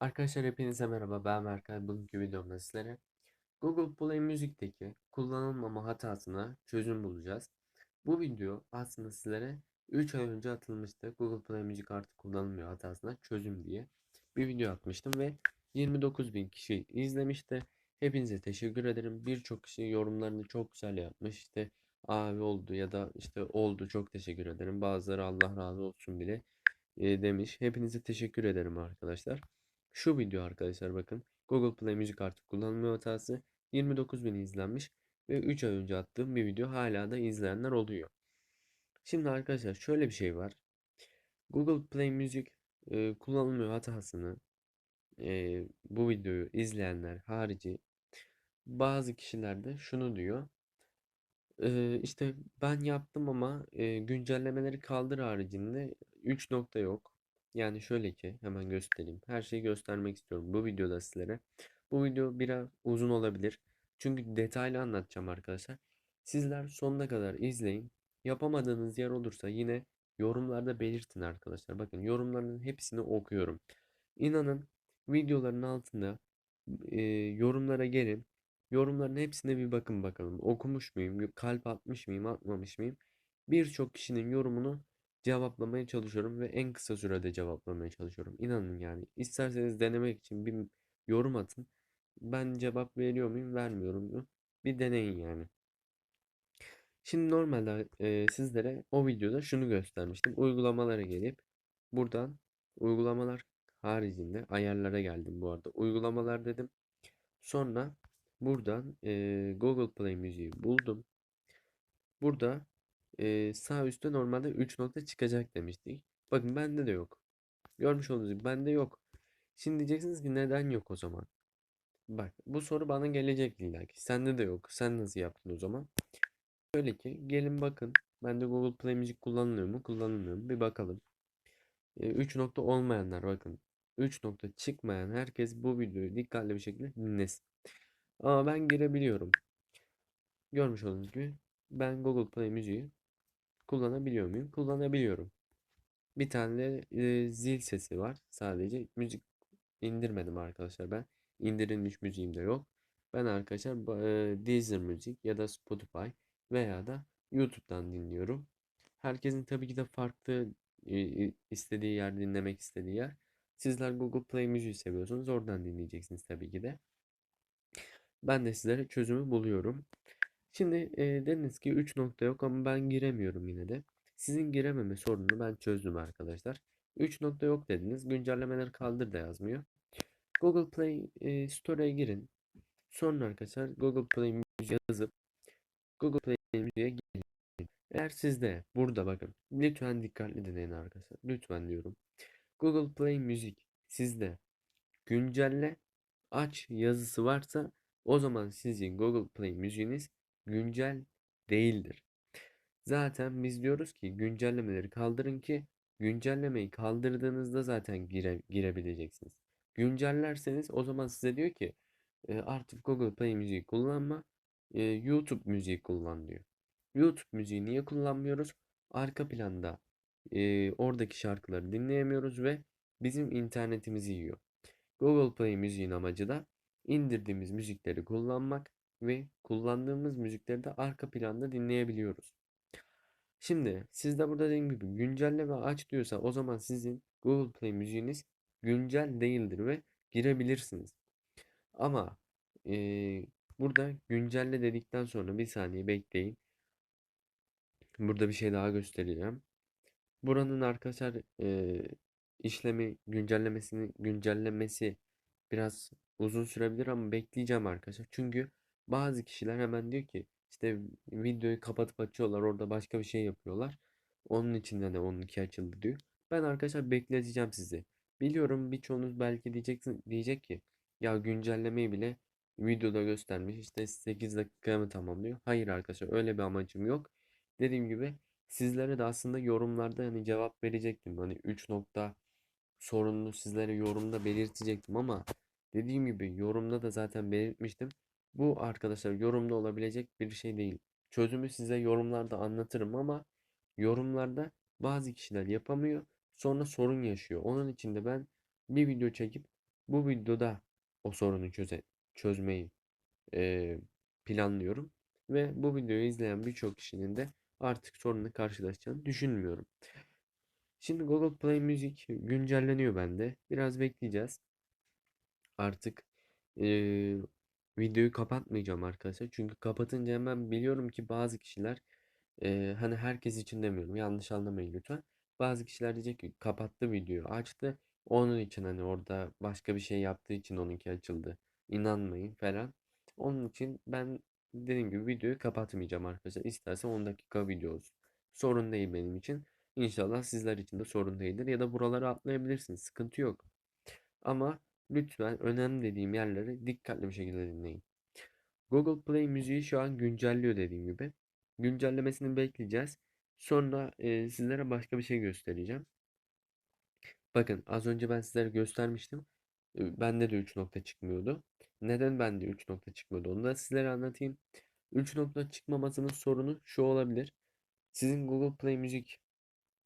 Arkadaşlar hepinize merhaba ben Berkay bugünkü videomda sizlere Google Play Music'teki kullanılmama hatasına çözüm bulacağız. Bu video aslında sizlere 3 ay önce atılmıştı Google Play Music artık kullanılmıyor hatasına çözüm diye bir video atmıştım ve 29 bin kişi izlemişti. Hepinize teşekkür ederim. Birçok kişi yorumlarını çok güzel yapmış. İşte abi oldu ya da işte oldu çok teşekkür ederim. Bazıları Allah razı olsun bile demiş. Hepinize teşekkür ederim arkadaşlar. Şu video arkadaşlar bakın. Google Play Müzik artık kullanılmıyor hatası. 29 bin izlenmiş ve 3 ay önce attığım bir video hala da izleyenler oluyor. Şimdi arkadaşlar şöyle bir şey var. Google Play Müzik e, kullanılmıyor hatasını e, bu videoyu izleyenler harici bazı kişiler de şunu diyor. E, işte ben yaptım ama e, güncellemeleri kaldır haricinde 3 nokta yok. Yani şöyle ki hemen göstereyim. Her şeyi göstermek istiyorum bu videoda sizlere. Bu video biraz uzun olabilir. Çünkü detaylı anlatacağım arkadaşlar. Sizler sonuna kadar izleyin. Yapamadığınız yer olursa yine yorumlarda belirtin arkadaşlar. Bakın yorumların hepsini okuyorum. İnanın videoların altında e, yorumlara gelin. Yorumların hepsine bir bakın bakalım. Okumuş muyum? Kalp atmış mıyım? Atmamış mıyım? Birçok kişinin yorumunu cevaplamaya çalışıyorum ve en kısa sürede cevaplamaya çalışıyorum. İnanın yani. İsterseniz denemek için bir yorum atın. Ben cevap veriyor muyum, vermiyorum mu? Bir deneyin yani. Şimdi normalde e, sizlere o videoda şunu göstermiştim. Uygulamalara gelip buradan uygulamalar haricinde ayarlara geldim bu arada. Uygulamalar dedim. Sonra buradan e, Google Play müziği buldum. Burada e, sağ üstte normalde 3 nokta çıkacak demiştik. Bakın bende de yok. Görmüş olduğunuz gibi bende yok. Şimdi diyeceksiniz ki neden yok o zaman? Bak bu soru bana gelecek illa ki. Sende de yok. Sen nasıl yaptın o zaman? Şöyle ki gelin bakın. Bende Google Play Müzik kullanılıyor mu? Kullanılmıyor mu? Bir bakalım. 3 nokta olmayanlar bakın. 3 nokta çıkmayan herkes bu videoyu dikkatli bir şekilde dinlesin. Ama ben girebiliyorum. Görmüş olduğunuz gibi ben Google Play müziği kullanabiliyor muyum? Kullanabiliyorum. Bir tane de e, zil sesi var. Sadece müzik indirmedim arkadaşlar ben. İndirilmiş müziğim de yok. Ben arkadaşlar e, Deezer müzik ya da Spotify veya da YouTube'dan dinliyorum. Herkesin tabii ki de farklı e, istediği yer dinlemek istediği yer. Sizler Google Play müziği seviyorsanız oradan dinleyeceksiniz tabii ki de. Ben de sizlere çözümü buluyorum. Şimdi e, dediniz ki 3 nokta yok ama ben giremiyorum yine de. Sizin girememe sorununu ben çözdüm arkadaşlar. 3 nokta yok dediniz. Güncellemeleri kaldır da yazmıyor. Google Play e, Store'a girin. Sonra arkadaşlar Google Play Müziği yazıp Google Play Müziğe gelin. Eğer sizde burada bakın lütfen dikkatli dinleyin arkadaşlar. Lütfen diyorum. Google Play Müzik sizde güncelle aç yazısı varsa o zaman sizin Google Play müziğiniz güncel değildir. Zaten biz diyoruz ki güncellemeleri kaldırın ki güncellemeyi kaldırdığınızda zaten gire, girebileceksiniz. Güncellerseniz o zaman size diyor ki artık Google Play müziği kullanma YouTube müziği kullan diyor. YouTube müziği niye kullanmıyoruz? Arka planda e, oradaki şarkıları dinleyemiyoruz ve bizim internetimizi yiyor. Google Play müziğin amacı da indirdiğimiz müzikleri kullanmak ve kullandığımız müzikleri de arka planda dinleyebiliyoruz. Şimdi sizde burada dediğim gibi güncelle ve aç diyorsa o zaman sizin Google Play müziğiniz güncel değildir ve girebilirsiniz. Ama e, burada güncelle dedikten sonra bir saniye bekleyin. Burada bir şey daha göstereceğim. Buranın arkadaşlar e, işlemi güncellemesini güncellemesi biraz uzun sürebilir ama bekleyeceğim arkadaşlar. Çünkü bazı kişiler hemen diyor ki işte videoyu kapatıp açıyorlar orada başka bir şey yapıyorlar. Onun için de 12 açıldı diyor. Ben arkadaşlar bekleteceğim sizi. Biliyorum birçoğunuz belki diyeceksin diyecek ki ya güncellemeyi bile videoda göstermiş işte 8 dakika mı tamamlıyor? Hayır arkadaşlar öyle bir amacım yok. Dediğim gibi sizlere de aslında yorumlarda hani cevap verecektim. Hani 3 nokta sorununu sizlere yorumda belirtecektim ama dediğim gibi yorumda da zaten belirtmiştim. Bu arkadaşlar yorumda olabilecek bir şey değil. Çözümü size yorumlarda anlatırım ama yorumlarda bazı kişiler yapamıyor. Sonra sorun yaşıyor. Onun için de ben bir video çekip Bu videoda o sorunu çöze çözmeyi e, planlıyorum. Ve bu videoyu izleyen birçok kişinin de artık sorunla karşılaşacağını düşünmüyorum. Şimdi Google Play Müzik güncelleniyor bende. Biraz bekleyeceğiz. Artık videoyu kapatmayacağım arkadaşlar. Çünkü kapatınca hemen biliyorum ki bazı kişiler eee, hani herkes için demiyorum. Yanlış anlamayın lütfen. Bazı kişiler diyecek ki kapattı videoyu açtı. Onun için hani orada başka bir şey yaptığı için onunki açıldı. İnanmayın falan. Onun için ben dediğim gibi videoyu kapatmayacağım arkadaşlar. İsterse 10 dakika video olsun. Sorun değil benim için. İnşallah sizler için de sorun değildir. Ya da buraları atlayabilirsiniz. Sıkıntı yok. Ama lütfen önemli dediğim yerleri dikkatli bir şekilde dinleyin. Google Play müziği şu an güncelliyor dediğim gibi. Güncellemesini bekleyeceğiz. Sonra e, sizlere başka bir şey göstereceğim. Bakın az önce ben sizlere göstermiştim. E, bende de 3 nokta çıkmıyordu. Neden bende 3 nokta çıkmıyordu onu da sizlere anlatayım. 3 nokta çıkmamasının sorunu şu olabilir. Sizin Google Play müzik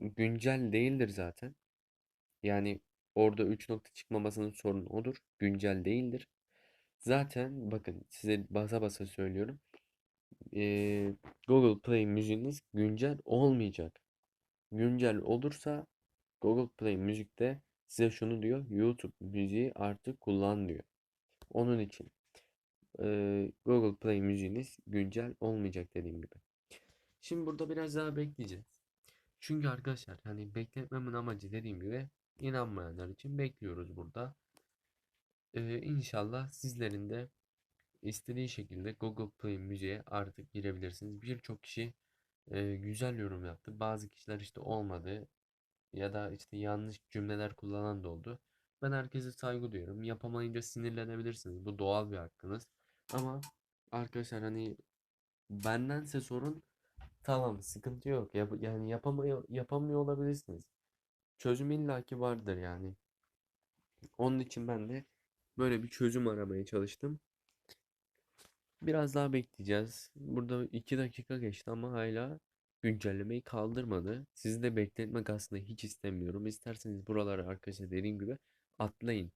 güncel değildir zaten. Yani orada 3 nokta çıkmamasının sorunu odur. Güncel değildir. Zaten bakın size basa basa söylüyorum. Ee, Google Play müziğiniz güncel olmayacak. Güncel olursa Google Play müzikte size şunu diyor. YouTube müziği artık kullan diyor. Onun için e, Google Play müziğiniz güncel olmayacak dediğim gibi. Şimdi burada biraz daha bekleyeceğiz. Çünkü arkadaşlar hani bekletmemin amacı dediğim gibi inanmayanlar için bekliyoruz burada. Ee, inşallah sizlerin de istediği şekilde Google Play müziğe artık girebilirsiniz. Birçok kişi e, güzel yorum yaptı. Bazı kişiler işte olmadı ya da işte yanlış cümleler kullanan da oldu. Ben herkese saygı duyuyorum. Yapamayınca sinirlenebilirsiniz. Bu doğal bir hakkınız. Ama arkadaşlar hani bendense sorun tamam sıkıntı yok. Yap yani yapamıyor, yapamıyor olabilirsiniz. Çözüm illaki vardır yani. Onun için ben de böyle bir çözüm aramaya çalıştım. Biraz daha bekleyeceğiz. Burada 2 dakika geçti ama hala güncellemeyi kaldırmadı. Sizi de bekletmek aslında hiç istemiyorum. İsterseniz buraları arkadaşlar dediğim gibi atlayın.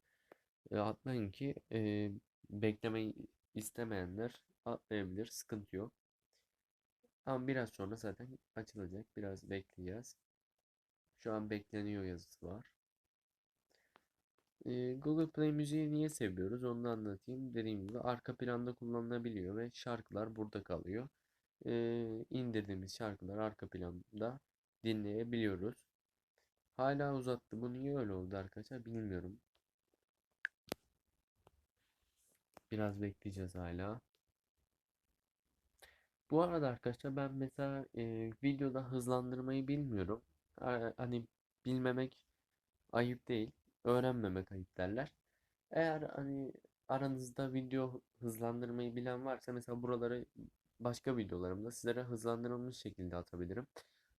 E, atlayın ki e, beklemeyi istemeyenler atlayabilir. Sıkıntı yok. Ama biraz sonra zaten açılacak. Biraz bekleyeceğiz. Şu an bekleniyor yazısı var. Google Play müziği niye seviyoruz onu da anlatayım. Dediğim gibi arka planda kullanılabiliyor ve şarkılar burada kalıyor. Ee, indirdiğimiz şarkılar arka planda dinleyebiliyoruz. Hala uzattı. Bu niye öyle oldu arkadaşlar bilmiyorum. Biraz bekleyeceğiz hala. Bu arada arkadaşlar ben mesela e, videoda hızlandırmayı bilmiyorum. Ha- Hani bilmemek ayıp değil. Öğrenmemek ayıp derler. Eğer hani aranızda video hızlandırmayı bilen varsa mesela buraları başka videolarımda sizlere hızlandırılmış şekilde atabilirim.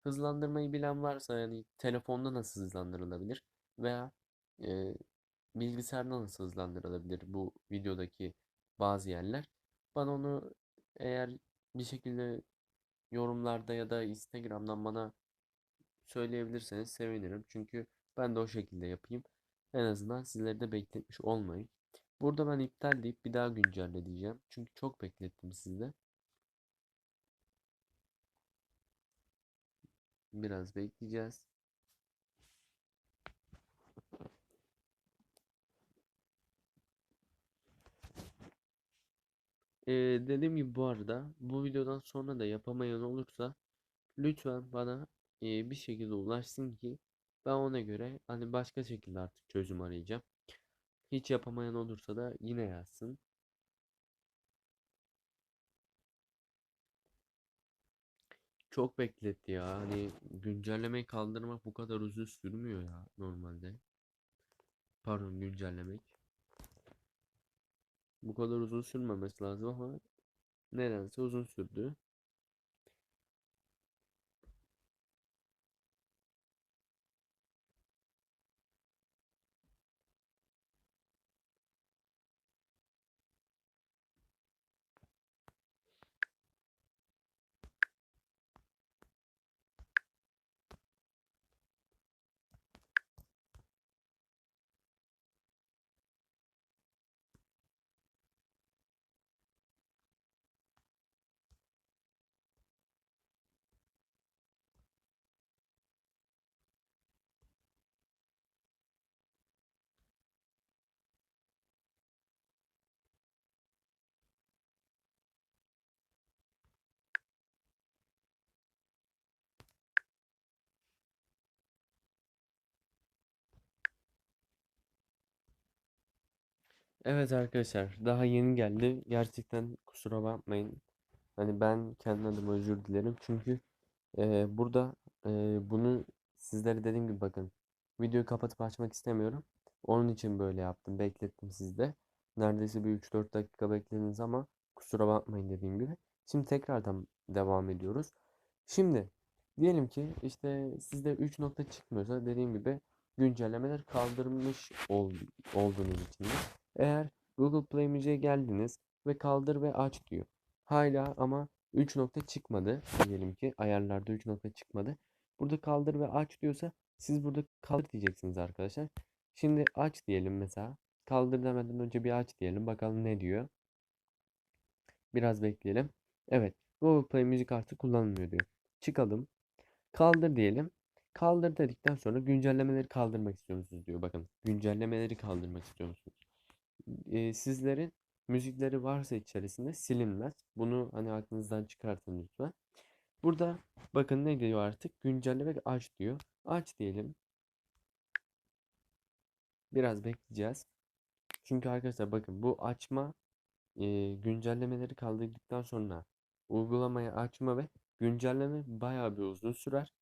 Hızlandırmayı bilen varsa yani telefonda nasıl hızlandırılabilir veya e, bilgisayarda nasıl hızlandırılabilir bu videodaki bazı yerler. Bana onu eğer bir şekilde yorumlarda ya da Instagram'dan bana söyleyebilirseniz sevinirim. Çünkü ben de o şekilde yapayım. En azından sizleri de bekletmiş olmayın. Burada ben iptal deyip bir daha güncelle diyeceğim. Çünkü çok beklettim sizde. Biraz bekleyeceğiz. Ee, dediğim gibi bu arada bu videodan sonra da yapamayan olursa lütfen bana bir şekilde ulaşsın ki ben ona göre hani başka şekilde artık çözüm arayacağım. Hiç yapamayan olursa da yine yazsın. Çok bekletti ya. Hani güncellemeyi kaldırmak bu kadar uzun sürmüyor ya normalde. Pardon güncellemek. Bu kadar uzun sürmemesi lazım ama nedense uzun sürdü. Evet arkadaşlar daha yeni geldi. Gerçekten kusura bakmayın. Hani ben kendi adıma özür dilerim. Çünkü e, burada e, bunu sizlere dediğim gibi bakın. Videoyu kapatıp açmak istemiyorum. Onun için böyle yaptım. Beklettim sizde. Neredeyse bir 3-4 dakika beklediniz ama kusura bakmayın dediğim gibi. Şimdi tekrardan devam ediyoruz. Şimdi diyelim ki işte sizde 3 nokta çıkmıyorsa dediğim gibi güncellemeler kaldırmış ol, olduğunuz için de eğer Google Play Müziğe geldiniz ve kaldır ve aç diyor. Hala ama 3 nokta çıkmadı. Diyelim ki ayarlarda 3 nokta çıkmadı. Burada kaldır ve aç diyorsa siz burada kaldır diyeceksiniz arkadaşlar. Şimdi aç diyelim mesela. Kaldır demeden önce bir aç diyelim. Bakalım ne diyor. Biraz bekleyelim. Evet. Google Play Müzik artık kullanılmıyor diyor. Çıkalım. Kaldır diyelim. Kaldır dedikten sonra güncellemeleri kaldırmak istiyor musunuz diyor. Bakın güncellemeleri kaldırmak istiyor musunuz? E, sizlerin müzikleri varsa içerisinde silinmez. Bunu hani aklınızdan çıkartın lütfen. Burada bakın ne diyor artık? Güncelle ve aç diyor. Aç diyelim. Biraz bekleyeceğiz. Çünkü arkadaşlar bakın bu açma e, güncellemeleri kaldırdıktan sonra uygulamayı açma ve güncelleme bayağı bir uzun sürer.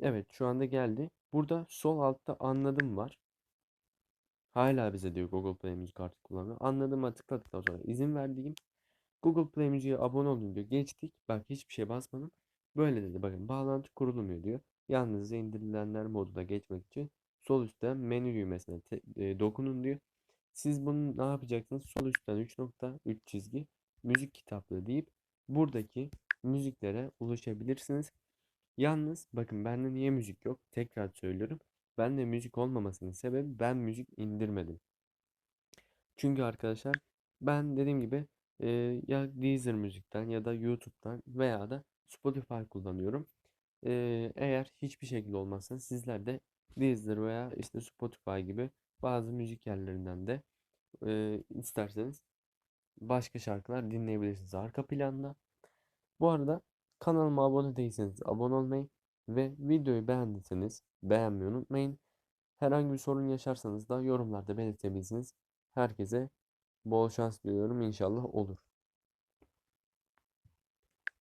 Evet şu anda geldi. Burada sol altta anladım var. Hala bize diyor Google Play Müzik artık kullanıyor. Anladığıma tıkladıktan sonra izin verdiğim Google Play Müziğe abone olun diyor. Geçtik. Bak hiçbir şey basmadım. Böyle dedi. Bakın bağlantı kurulmuyor diyor. Yalnızca indirilenler moduna geçmek için sol üstten menü düğmesine e, dokunun diyor. Siz bunu ne yapacaksınız? Sol üstten 3.3 çizgi müzik kitaplığı deyip buradaki müziklere ulaşabilirsiniz. Yalnız bakın bende niye müzik yok? Tekrar söylüyorum. Bende müzik olmamasının sebebi ben müzik indirmedim. Çünkü arkadaşlar ben dediğim gibi e, ya Deezer müzikten ya da YouTube'dan veya da Spotify kullanıyorum. E, eğer hiçbir şekilde olmazsa sizler de Deezer veya işte Spotify gibi bazı müzik yerlerinden de e, isterseniz başka şarkılar dinleyebilirsiniz arka planda. Bu arada kanalıma abone değilseniz abone olmayı ve videoyu beğendiyseniz beğenmeyi unutmayın. Herhangi bir sorun yaşarsanız da yorumlarda belirtebilirsiniz. Herkese bol şans diliyorum. İnşallah olur.